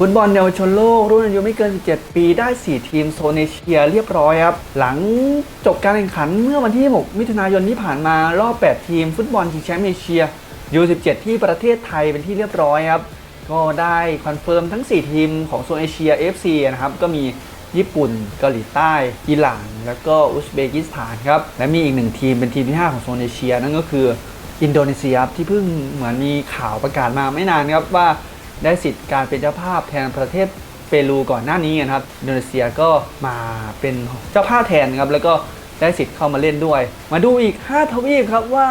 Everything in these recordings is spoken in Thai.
ฟุตบอลเยาวชนโลกรุ่นอายุไม่เกิน 17 ปีได้ 4 ทีมโซนเอเชียเรียบร้อยครับ หลังจบการแข่งขันเมื่อวันที่ 6 มิถุนายนที่ผ่านมารอบ 8 ทีมฟุตบอลชิงแชมป์เอเชีย U17 ที่ประเทศไทยเป็นที่เรียบร้อยครับ ก็ได้คอนเฟิร์มทั้ง 4 ทีมของโซนเอเชีย FC นะครับ ก็มีญี่ปุ่น เกาหลีใต้ อิหร่าน แล้วก็อุซเบกิสถานครับ และมีอีกหนึ่งทีมเป็นทีมที่ 5 ของโซนเอเชีย นั่นก็คืออินโดนีเซียที่เพิ่งเหมือนมีข่าวประกาศมาไม่นานครับว่า ได้สิทธิ์การเป็นเจ้าภาพแทนประเทศเปรูก่อนหน้านี้นะครับอินโดนีเซียก็มาเป็นเจ้าภาพแทนครับแล้วก็ได้สิทธิ์เข้ามาเล่นด้วย มาดูอีก 5 ทวีปครับว่า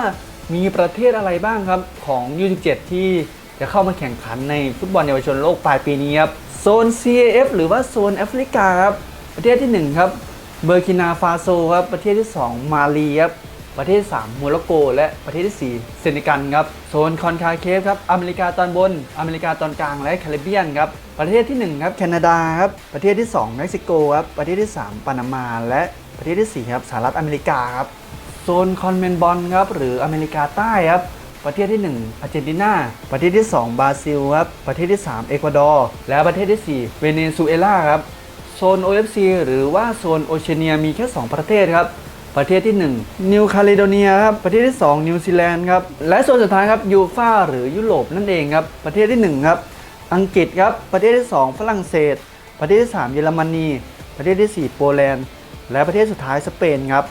มีประเทศอะไรบ้างครับของ U17 ที่จะเข้ามาแข่งขันในฟุตบอลเยาวชนโลกปลายปีนี้ครับโซน CAF หรือว่าโซนแอฟริกาครับประเทศที่ 1 ครับเบอร์กินาฟาโซครับประเทศที่ 2 มาลีครับ ประเทศที่3โมร็อกโก และประเทศที่ 4 เซนิกันครับโซนคอนคาเคฟครับอเมริกาตอนบน อเมริกาตอนกลางและแคริบเบียนครับประเทศที่1ครับแคนาดาครับประเทศที่ 2 เม็กซิโกครับประเทศที่ 3ปานามา และประเทศที่4ครับสหรัฐอเมริกาครับโซนคอนเมนบอลครับหรืออเมริกาใต้ครับประเทศที่1อาร์เจนตินา ประเทศที่ 2 บราซิลครับประเทศที่ 3 เอกวาดอร์ และประเทศที่ 4 เวเนซุเอลาครับโซน OFC หรือว่าโซนโอเชียเนียมีแค่ 2 ประเทศครับ ประเทศที่ 1 นิวคาลิโดเนียครับประเทศที่ 2 นิวซีแลนด์ครับและโซนสุดท้ายครับยูฟ่าหรือยุโรปนั่นเองครับประเทศที่1ครับอังกฤษครับประเทศที่ 2 ฝรั่งเศส ประเทศที่ 3 เยอรมนี ประเทศที่ 4 โปแลนด์ และประเทศสุดท้ายสเปนครับ